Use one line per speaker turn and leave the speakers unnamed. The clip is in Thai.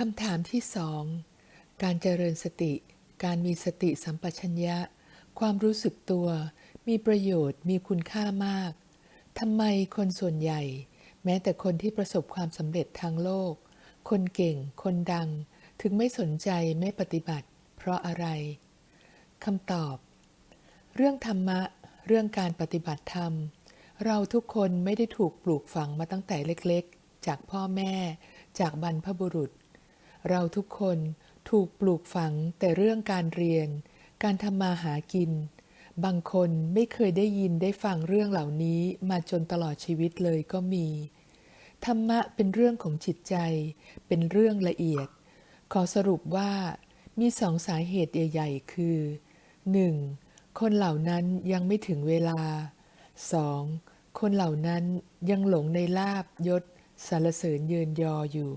คำถามที่สองการเจริญสติ การมีสติสัมปชัญญะ ความรู้สึกตัว มีประโยชน์ มีคุณค่ามาก ทำไมคนส่วนใหญ่ แม้แต่คนที่ประสบความสำเร็จทางโลก คนเก่ง คนดัง ถึงไม่สนใจไม่ปฏิบัติ เพราะอะไรคำตอบ เรื่องธรรมะ เรื่องการปฏิบัติธรรม เราทุกคนไม่ได้ถูกปลูกฝังมาตั้งแต่เล็กๆ จากพ่อแม่ จากบรรพบุรุษ เราทุกคนถูกปลูกฝังแต่เรื่องการเรียน การทำมาหากิน บางคนไม่เคยได้ยินได้ฟังเรื่องเหล่านี้มาจนตลอดชีวิตเลยก็มี ธรรมะเป็นเรื่องของจิตใจ เป็นเรื่องละเอียด ขอสรุปว่า มีสองสาเหตุใหญ่ๆ คือ 1. คนเหล่านั้นยังไม่ถึงเวลา 2. คนเหล่านั้นยังหลงในลาบยศสารเสริญเยินยออยู่